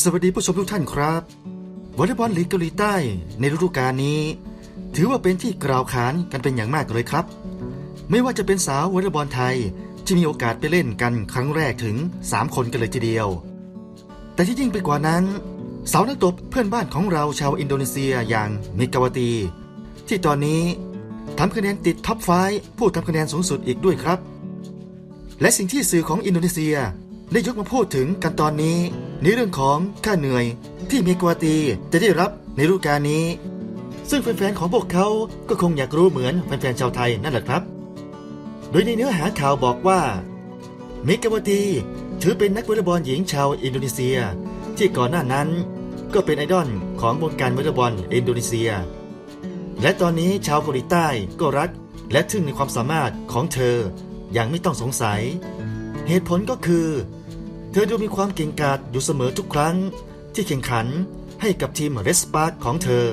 สวัสดีผู้ชมทุกท่านครับวอลเลย์บอลลีกเกาหลีใต้ในฤดูกาลนี้ ถือว่าเป็นที่กล่าวขานกันเป็นอย่างมากเลยครับ ไม่ว่าจะเป็นสาววอลเลย์บอลไทยที่มีโอกาสไปเล่นกันครั้งแรกถึง 3 คนกันเลยทีเดียว แต่ที่ยิ่งไปกว่านั้น สาวนักตบเพื่อนบ้านของเราชาวอินโดนีเซียอย่างเมกาวาตี ที่ตอนนี้ทำคะแนนติดท็อปไฟว์ผู้ทำคะแนนสูงสุดอีกด้วยครับ และสิ่งที่สื่อของอินโดนีเซีย ได้ยกมาพูดถึงกันตอนนี้ ในเรื่องของค่าเหนื่อยที่เมกวาตีจะได้รับในฤดูกาลนี้ ซึ่งแฟนๆของพวกเขาก็คงอยากรู้เหมือนแฟนๆชาวไทยนั่นแหละครับ โดยในเนื้อหาข่าวบอกว่าเมกาวาตีถือเป็นนักวอลเลย์บอลหญิงชาวอินโดนีเซีย ที่ก่อนหน้านั้นก็เป็นไอดอลของวงการวอลเลย์บอลอินโดนีเซีย และตอนนี้ชาวเกาหลีใต้ก็รักและทึ่งในความสามารถของเธออย่างไม่ต้องสงสัย เหตุผลก็คือ เธอดูมีความเก่งกาจอยู่เสมอทุกครั้ง ที่แข่งขันให้กับทีมเรสปาร์กของเธอ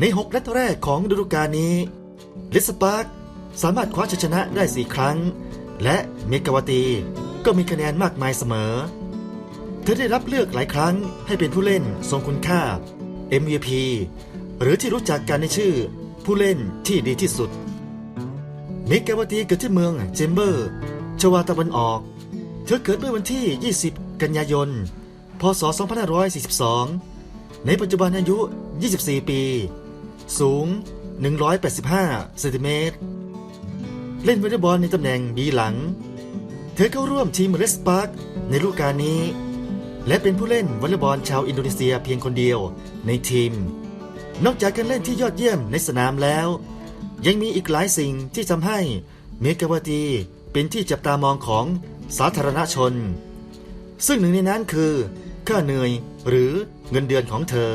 ในหกนัดแรกของฤดูกาลนี้เรสปาร์กสามารถคว้าชัยชนะได้สี่ครั้ง และเมกาวาตีก็มีคะแนนมากมายเสมอ เธอได้รับเลือกหลายครั้งให้เป็นผู้เล่นทรงคุณค่า MVP หรือที่รู้จักกันในชื่อ ผู้เล่นที่ดีที่สุด เมกาวาตีเกิดที่เมืองเจมเบอร์ ชวาตะวันออก เธอเกิดเมื่อวันที่ 20 กันยายน พศ 2542 ในปัจจุบันอายุ 24 ปี สูง 185 เซนติเมตร เล่นวอลเลย์บอลในตำแหน่งบีหลัง เธอเข้าร่วมทีมเรสปาร์กในฤดูกาลนี้ และเป็นผู้เล่นวอลเลย์บอลชาวอินโดนีเซียเพียงคนเดียวในทีม นอกจากการเล่นที่ยอดเยี่ยมในสนามแล้ว ยังมีอีกหลายสิ่งที่ทำให้เมกาวตีเป็นที่จับตามองของ สาธารณชน ซึ่งหนึ่งในนั้นคือค่าเหนื่อยหรือเงินเดือนของเธอ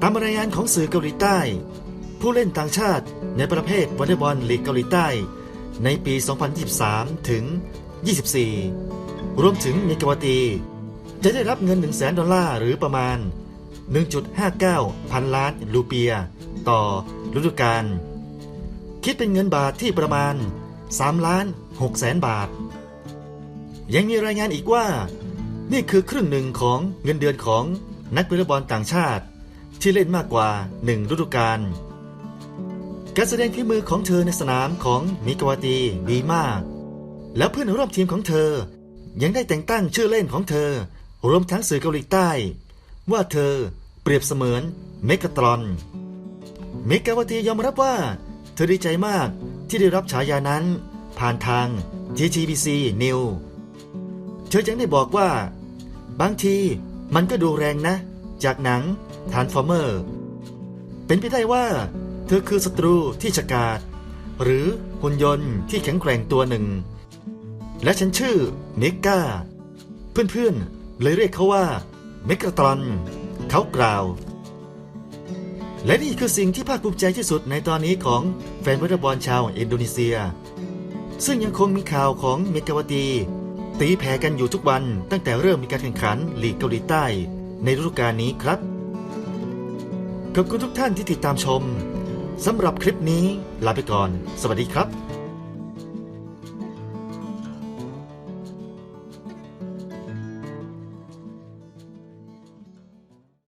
ตามรายงานของสื่อเกาหลีใต้ ผู้เล่นต่างชาติในประเภทวอลเลย์บอลลีกเกาหลีใต้ ในปี 2023 ถึง 24 รวมถึงเมกาวตี จะได้รับเงิน 1 0 0 0 0 0ดอลลาร์หรือประมาณ 1.59 พันล้านรูเปีย ต่อฤดูกาลคิดเป็นเงินบาทที่ประมาณ3ล้าน6แสนบาท ยังมีรายงานอีกว่า นี่คือครึ่งหนึ่งของเงินเดือนของนักวอลเลย์บอลต่างชาติ ที่เล่นมากกว่า 1 ฤดูกาลการแสดงฝีมือของเธอในสนามของมิกาวาตีดีมาก แล้วเพื่อนร่วมทีมของเธอ ยังได้แต่งตั้งชื่อเล่นของเธอ รวมทั้งสื่อเกาหลีใต้ ว่าเธอเปรียบเสมือนเมกาตรอน เมกาวาตียอมรับว่า เธอดีใจมากที่ได้รับฉายานั้น ผ่านทาง GTBC New เธอยังได้บอกว่า บางทีมันก็ดูแรงนะ จากหนัง Transformer เป็นไปได้ว่า เธอคือศัตรูที่ฉกาจหรือหุ่นยนต์ที่แข็งแกร่งตัวหนึ่ง และฉันชื่อเมกาเพื่อนๆ เลยเรียกเขาว่าเมกาตรอนเขากล่าว และนี่คือสิ่งที่ภาคภูมิใจที่สุดในตอนนี้ของแฟนวอลเลย์บอลชาวอินโดนีเซีย ซึ่งยังคงมีข่าวของเมกาวตี ตีแผ่กันอยู่ทุกวันตั้งแต่เริ่มมีการแข่งขันลีกเกาหลีใต้ ในฤดูกาลนี้ครับขอบคุณทุกท่านที่ติดตามชมสำหรับคลิปนี้ลาไปก่อน สวัสดีครับ